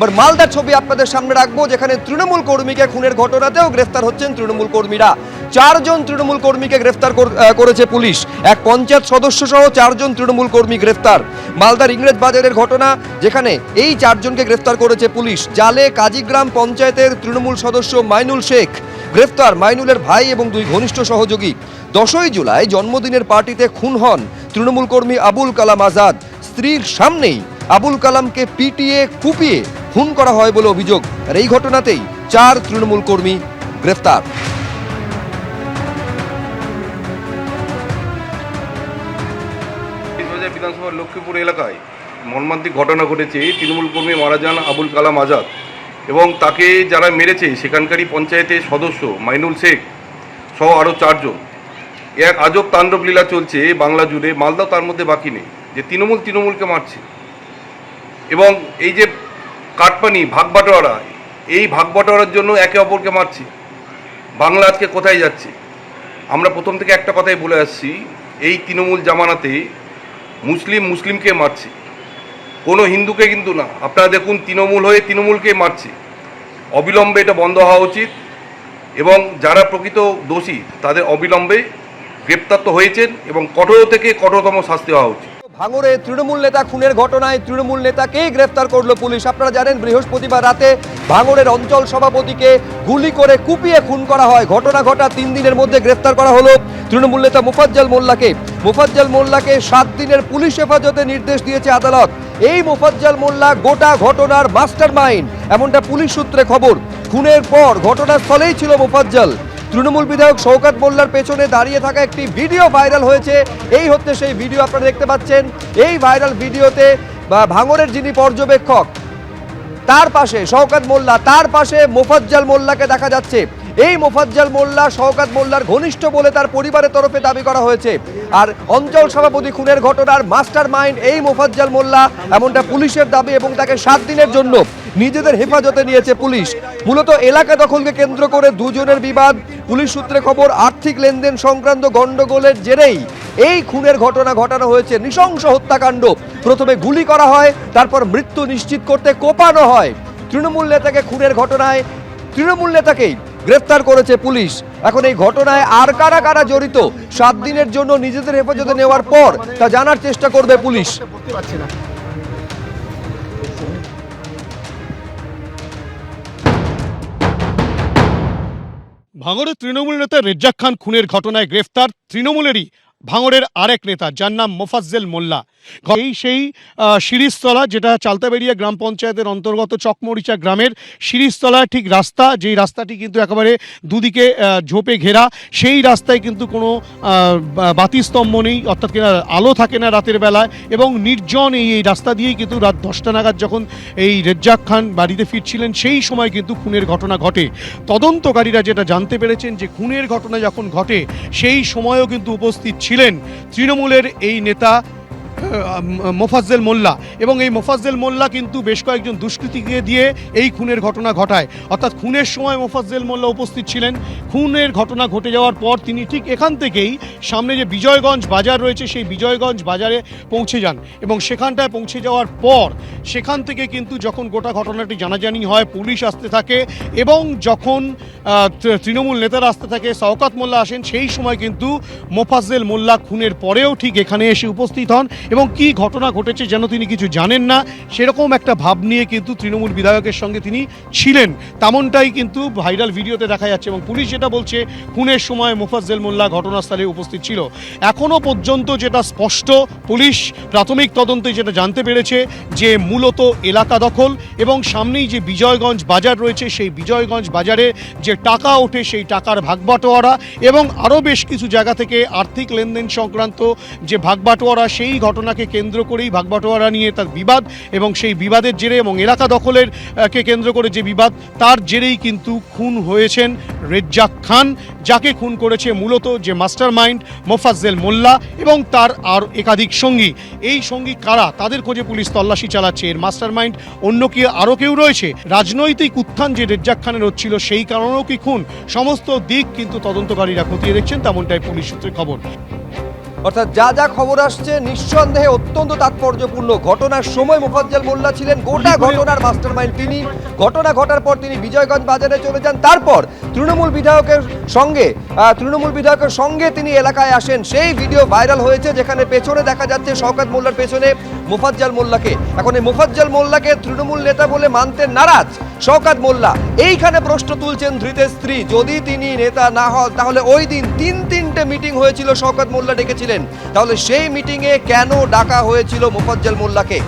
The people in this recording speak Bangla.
এবার মালদার ছবি আপনাদের সামনে রাখব, যেখানে তৃণমূল কর্মীকে খুনের ঘটনাতেও গ্রেফতার হচ্ছেন তৃণমূল কর্মীরা। চারজন তৃণমূল কর্মীকে গ্রেফতার করেছে পুলিশ। এক পঞ্চায়েত সদস্য সহ চারজন তৃণমূল কর্মী গ্রেফতার। মালদার ইংরেজ বাজারের ঘটনা, যেখানে এই চারজনকে গ্রেফতার করেছে পুলিশ। জালে কাজীগ্রাম পঞ্চায়েতের তৃণমূল সদস্য মাইনুল শেখ। গ্রেফতার মাইনুলের ভাই এবং দুই ঘনিষ্ঠ সহযোগী। দশই জুলাই জন্মদিনের পার্টিতে খুন হন তৃণমূল কর্মী আবুল কালাম আজাদ। স্ত্রীর সামনেই আবুল কালামকে পিটিয়ে কুপিয়ে খুন করা হয় বলে অভিযোগ। আর এই ঘটনাতেই চার তৃণমূল কর্মী গ্রেফতার। বিধানসভার লক্ষ্মীপুর এলাকায় মর্মান্তিক ঘটনা ঘটেছে। তৃণমূল কর্মী মারা যান আবুল কালাম আজাদ এবং তাকে যারা মেরেছে সেখানকারই পঞ্চায়েতের সদস্য মাইনুল শেখ সহ আরও চারজন। এক আজব তাণ্ডব লীলা চলছে বাংলা জুড়ে মালদাও তার মধ্যে বাকি নেই যে তৃণমূল তৃণমূলকে মারছে। এবং এই যে কাটপানি ভাগ বাটোয়ারা এই ভাগ বাটোয়ারার জন্য একে অপরকে মারছি। বাংলা আজকে কোথায় যাচ্ছে? আমরা প্রথম থেকে একটা কথাই বলে আসছি, এই তৃণমূল জামানাতে মুসলিম মুসলিমকে মারছে। কোনো হিন্দুকে কিন্তু না। আপনারা দেখুন, তৃণমূল হয়ে তৃণমূলকে মারছে। অবিলম্বে এটা বন্ধ হওয়া উচিত এবং যারা প্রকৃত দোষী, তাদের অবিলম্বে গ্রেপ্তার তো হয়েছেন এবং কঠোর থেকে কঠোরতম শাস্তি হওয়া উচিত। ভাঙড়ে তৃণমূল নেতা খুনের ঘটনায় তৃণমূল নেতাকেই গ্রেফতার করল পুলিশ। আপনারা জানেন, বৃহস্পতিবার রাতে ভাঙড়ের অঞ্চল সভাপতিকে গুলি করে কুপিয়ে খুন করা হয়। ঘটনা ঘটা তিন দিনের মধ্যে গ্রেফতার করা হলো তৃণমূল নেতা মুফাজ্জল মোল্লাকে। মুফাজ্জল মোল্লাকে সাত দিনের পুলিশ হেফাজতে নির্দেশ দিয়েছে আদালত। এই মুফাজ্জল মোল্লা গোটা ঘটনার মাস্টার মাইন্ড এমনটা পুলিশ সূত্রে খবর। খুনের পর ঘটনাস্থলেই ছিল মুফাজ্জল। তৃণমূল বিধায়ক শৌকাত মোল্লার পেছনে দাঁড়িয়ে থাকা একটি ভিডিও ভাইরাল হয়েছে। এই হচ্ছে সেই ভিডিও আপনারা দেখতে পাচ্ছেন। এই ভাইরাল ভিডিওতে ভাঙরের যিনি পর্যবেক্ষক, তার পাশে শৌকাত মোল্লা, তার পাশে মোফাজ্জাল মোল্লাকে দেখা যাচ্ছে। এই মোফাজ্জল মোল্লা, শওকাত মোল্লার ঘনিষ্ঠ বলে তার পরিবারের তরফে দাবি করা হয়েছে। আর অঞ্চল সভাপতি খুনের ঘটনার মাস্টার মাইন্ড এই মোফাজ্জল মোল্লা, এমনটা পুলিশের দাবি এবং তাকে সাত দিনের জন্য নিজেদের হেফাজতে নিয়েছে পুলিশ। মূলত এলাকা দখলকে কেন্দ্র করে দুজনের বিবাদ। পুলিশ সূত্রে খবর, আর্থিক লেনদেন সংক্রান্ত গণ্ডগোলের জেরেই এই খুনের ঘটনা ঘটানো হয়েছে। নৃশংস হত্যাকাণ্ড। প্রথমে গুলি করা হয়, তারপর মৃত্যু নিশ্চিত করতে কোপানো হয়। তৃণমূল নেতাকে খুনের ঘটনায়, তৃণমূল নেতাকেই গ্রেফতার করেছে পুলিশ। এখন এই ঘটনায় আর কারা কারা জড়িত, সাত দিনের জন্য নিজেদের হেফাজতে নেওয়ার পর তা জানার চেষ্টা করবে পুলিশ। ভাঙড়ের তৃণমূল নেতা রেজ্জাক খান খুনের ঘটনায় গ্রেফতার তৃণমূলেরই ভাঙড়ের আরেক নেতা, যার নাম মোফাজ্জেল মোল্লা। এই সেই শিরিষতলা যেটা চালতাবেড়িয়া গ্রাম পঞ্চায়েতের অন্তর্গত চকমরিচা গ্রামের শিরিষতলা ঠিক রাস্তা, যেই রাস্তাটি কিন্তু একেবারে দুদিকে ঝোপে ঘেরা, সেই রাস্তায় কিন্তু কোনো বাতিস্তম্ভ নেই, অর্থাৎ কিনা আলো থাকে না রাতের বেলায়, এবং নির্জন এই এই রাস্তা দিয়েই কিন্তু রাত দশটা নাগাদ যখন এই রেজ্জাক খান বাড়িতে ফিরছিলেন, সেই সময় কিন্তু খুনের ঘটনা ঘটে। তদন্তকারীরা যেটা জানতে পেরেছেন যে খুনের ঘটনা যখন ঘটে, সেই সময়ও কিন্তু উপস্থিত ছিলেন। তৃণমূলের এই নেতা মোফাজ্জেল মোল্লা। এবং এই মোফাজ্জেল মোল্লা কিন্তু বেশ কয়েকজন দুষ্কৃতীকে দিয়ে এই খুনের ঘটনা ঘটায়। অর্থাৎ খুনের সময় মোফাজ্জেল মোল্লা উপস্থিত ছিলেন। খুনের ঘটনা ঘটে যাওয়ার পর তিনি ঠিক এখান থেকেই সামনে যে বিজয়গঞ্জ বাজার রয়েছে, সেই বিজয়গঞ্জ বাজারে পৌঁছে যান। এবং সেখানটায় পৌঁছে যাওয়ার পর সেখান থেকে কিন্তু যখন গোটা ঘটনাটি জানাজানি হয়, পুলিশ আসতে থাকে এবং যখন তৃণমূল নেতারা আসতে থাকে শওকাত মোল্লা আসেন, সেই সময় কিন্তু মোফাজ্জেল মোল্লা খুনের পরেও ঠিক এখানে এসে উপস্থিত হন। এবং কি ঘটনা ঘটেছে যেন তিনি কিছু জানেন না, সেরকম একটা ভাব নিয়ে কিন্তু তৃণমূল বিধায়কের সঙ্গে তিনি ছিলেন। তেমনটাই কিন্তু ভাইরাল ভিডিওতে দেখা যাচ্ছে এবং পুলিশ যেটা বলছে, খুনের সময় মোফাজ্জেল মোল্লা ঘটনাস্থলে উপস্থিত ছিল। এখনও পর্যন্ত যেটা স্পষ্ট, পুলিশ প্রাথমিক তদন্তে যেটা জানতে পেরেছে যে মূলত এলাকা দখল এবং সামনেই যে বিজয়গঞ্জ বাজার রয়েছে, সেই বিজয়গঞ্জ বাজারে যে টাকা ওঠে, সেই টাকার ভাগবাটোয়ারা এবং আরও বেশ কিছু জায়গা থেকে আর্থিক লেনদেন সংক্রান্ত যে ভাগবাটোয়ারা, সেই ঘটনাকে কেন্দ্র করেই ভাগবাটোয়ারা নিয়ে তার বিবাদ এবং সেই বিবাদের জেরে এবং এলাকা দখলের কে কেন্দ্র করে যে বিবাদ, তার জেরেই কিন্তু খুন হয়েছেন রেজ্জাক খান, যাকে খুন করেছে মূলত যে মাস্টার মাইন্ড মোফাজ্জেল মোল্লা এবং তার আর একাধিক সঙ্গী। এই সঙ্গী কারা? তাদের খোঁজে পুলিশ তল্লাশি চালাচ্ছে। এর মাস্টার মাইন্ড অন্য কি আরও কেউ রয়েছে? রাজনৈতিক উত্থান যে রেজ্জাক খানের হচ্ছিল, সেই কারণেও কি খুন? সমস্ত দিক কিন্তু তদন্তকারীরা খতিয়ে দেখছেন, তেমনটাই পুলিশ সূত্রে খবর। অর্থাৎ যা যা খবর আসছে নিঃসন্দেহে অত্যন্ত তাৎপর্যপূর্ণ। ঘটনার সময় মোফাজ্জল মোল্লা ছিলেন গোটা ঘটনার মাস্টারমাইন্ড তিনি। ঘটনা ঘটার পর তিনি বিজয়গঞ্জ বাজারে চলে যান। তারপর তৃণমূল বিধায়কের সঙ্গে তৃণমূল বিধায়কের সঙ্গে তিনি এলাকায় আসেন। সেই ভিডিও ভাইরাল হয়েছে যেখানে পেছনে দেখা যাচ্ছে শওকত মোল্লার পেছনে মোফাজ্জল মোল্লাকে। এখন এই মোফাজ্জল মোল্লাকে তৃণমূল নেতা বলে মানতে নারাজ শওকত মোল্লা। এইখানে প্রশ্ন তুলছেন ধৃতের স্ত্রী। যদি তিনি নেতা না হন তাহলে ওই দিন তিন তিনটে মিটিং হয়েছিল শওকত মোল্লা ডেকেছিলেন। তাহলে সেই মিটিংয়ে কেন ডাকা হয়েছিল মোফাজ্জল মোল্লাকে?